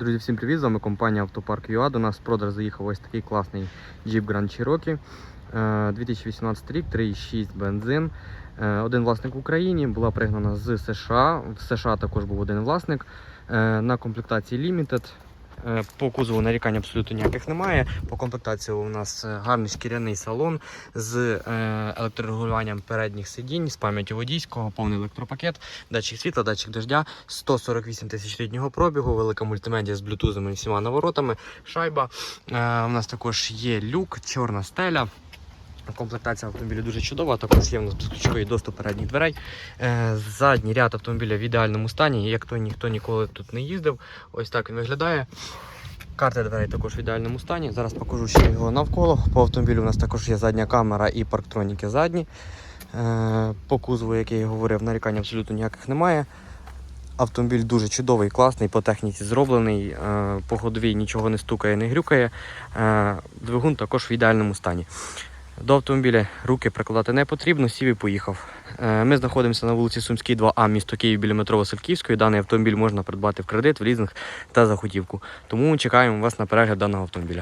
Друзі, всім привіт! З вами компанія Автопарк ЮА. До нас в продаж заїхав ось такий класний Jeep Grand Cherokee. Е, 2018 рік, 3,6 бензин. Е, Один власник в Україні, була пригнана з США. В США також був один власник. Е, На комплектації Limited. Е, По кузову нарікань абсолютно ніяких немає. По комплектації у нас е, гарний шкіряний салон з е, електрорегулюванням передніх сидінь, з пам'яті водійського, повний електропакет, датчик світла, датчик дождя, 148 тисяч літнього пробігу, велика мультимедіа з блютузами і всіма наворотами, шайба. У нас також є люк, чорна стеля. Комплектація автомобіля дуже чудова, також є у нас безключовий доступ передніх дверей. Е, задній ряд автомобіля в ідеальному стані, як то ніхто ніколи тут не їздив. Ось так він виглядає. Карта дверей також в ідеальному стані. Зараз покажу ще його навколо. По автомобілю у нас також є задня камера і парктроніки задні. Е, По кузову, як я і говорив, нарікань абсолютно ніяких немає. Автомобіль дуже чудовий, класний, по техніці зроблений, е, по ходовій нічого не стукає, не грюкає. Двигун також в ідеальному стані. До автомобіля руки прикладати не потрібно, сів і поїхав. Е, Ми знаходимося на вулиці Сумській, 2А, місто Київ біля метро Васильківської. Даний автомобіль можна придбати в кредит, в лізинг та за. Тому чекаємо вас на перегляд даного автомобіля.